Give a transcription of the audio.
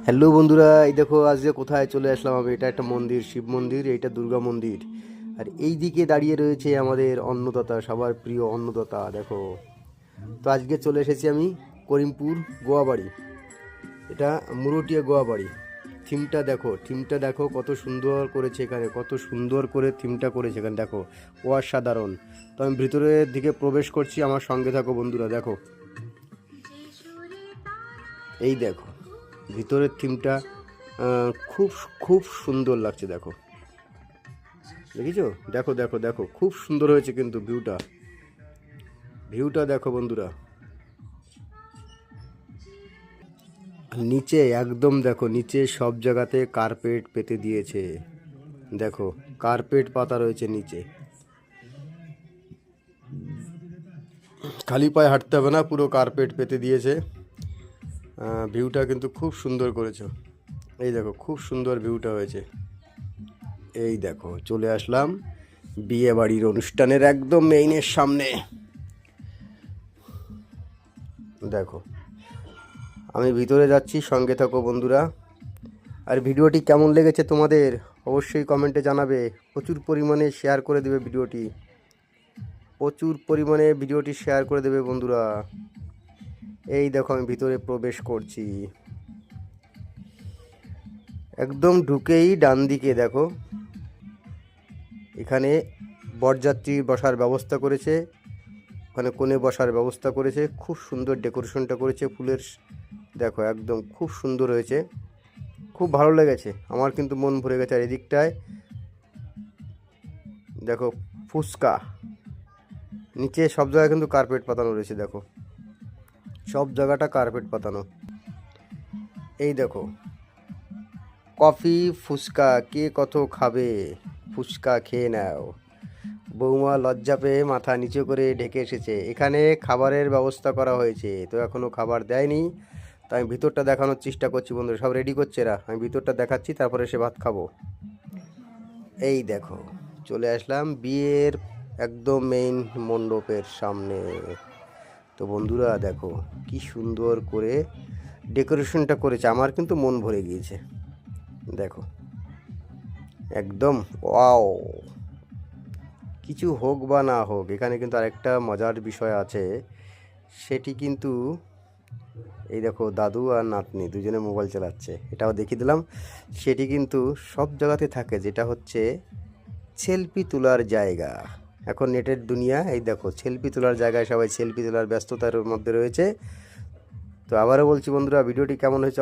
Hello বন্ধুরা, এই দেখো আজকে কোথায় চলে আসলাম আমি? এটা একটা মন্দির, শিব মন্দির, এইটা দুর্গা মন্দির। আর এই দিকে দাঁড়িয়ে রয়েছে আমাদের অন্নদাতা, সবার প্রিয় অন্নদাতা, দেখো। তো আজকে চলে এসেছি আমি করিমপুর গোয়াবাড়ি। এটা মুরুটিয়া গোয়াবাড়ি। থিমটা দেখো থিমটা দেখো কত সুন্দর করেছে এখানে, কত সুন্দর করে থিমটা করেছে এখানে, দেখো। অসাধারণ। তো আমি ভিতরের দিকে প্রবেশ করছি, আমার সঙ্গে থাকো বন্ধুরা, দেখো। এই দেখো। ভিতরের থিমটা খুব খুব সুন্দর লাগছে, দেখো। দেখেছ? দেখো দেখো দেখো, খুব সুন্দর হয়েছে কিন্তু ভিউটা। ভিউটা দেখো, বন্ধুরা। নিচে, একদম দেখো, নিচে সব জায়গাতে কার্পেট পেতে দিয়েছে। দেখো, কার্পেট পাতা রয়েছে নিচে। খালি পায়ে হাঁটতে হবে না, পুরো কার্পেট পেতে দিয়েছে। ভিউটা কিন্তু খুব সুন্দর করেছ। এই দেখো, খুব সুন্দর ভিউটা হয়েছে। এই দেখো, চলে আসলাম বিয়ে বাড়ির অনুষ্ঠানের একদম মেইনের সামনে। দেখো, আমি ভিতরে যাচ্ছি, সঙ্গে থাকো বন্ধুরা। আর ভিডিওটি কেমন লেগেছে তোমাদের, অবশ্যই কমেন্টে জানাবে। প্রচুর পরিমাণে শেয়ার করে দেবে ভিডিওটি। প্রচুর পরিমাণে ভিডিওটি শেয়ার করে দেবে বন্ধুরা। এই দেখো, আমি ভিতরে প্রবেশ করছি। একদম ঢুকেই ডান দিকে দেখো। এখানে বরযাত্রী বসার ব্যবস্থা করেছে, ওখানে কোণে বসার ব্যবস্থা করেছে, খুব সুন্দর ডেকোরেশনটা করেছে ফুলের দেখো, একদম খুব সুন্দর হয়েছে। খুব ভালো লেগেছে, আমার কিন্তু মন ভরে গেছে। আর এদিকটায় দেখো, ফুচকা। নিচে সব জায়গায় কিন্তু কার্পেট পাতানো রয়েছে, দেখো। সব জায়গাটা কার্পেট পাতানো। এই দেখো কফি ফুচকা, কে কত খাবে? ফুচকা খেয়ে নাও। বৌমা লজ্জা পেয়ে মাথা নিচু করে ঢেকে এসেছে। এখানে খাবারের ব্যবস্থা করা হয়েছে। তো এখনও খাবার দেয়নি। তো আমি ভিতরটা দেখানোর চেষ্টা করছি বন্ধুরা। সব রেডি করছে এরা? আমি ভিতরটা দেখাচ্ছি, তারপরে সে ভাত খাব। এই দেখো, চলে আসলাম বিয়ের একদম মেইন মণ্ডপের সামনে। তো বন্ধুরা দেখো, কি সুন্দর করে ডেকোরেশনটা করেছে। আমার কিন্তু মন ভরে গিয়েছে। দেখো, একদম ওয়াও। কিছু হোক বা না হোক, এখানে কিন্তু আরেকটা মজার বিষয় আছে। সেটি কিন্তু, এই দেখো, দাদু আর নাতনি দুজনে মোবাইল চালাচ্ছে। এটাও দেখিয়ে দিলাম। সেটি কিন্তু সব জায়গাতে থাকে, যেটা হচ্ছে সেলফি তোলার জায়গা। এখন নেটের দুনিয়া, এই দেখো, সেলফি তোলার জায়গায় সবাই সেলফি তোলার ব্যস্ততার মধ্যে রয়েছে। তো আবারও বলছি বন্ধুরা, ভিডিওটি কেমন হয়েছে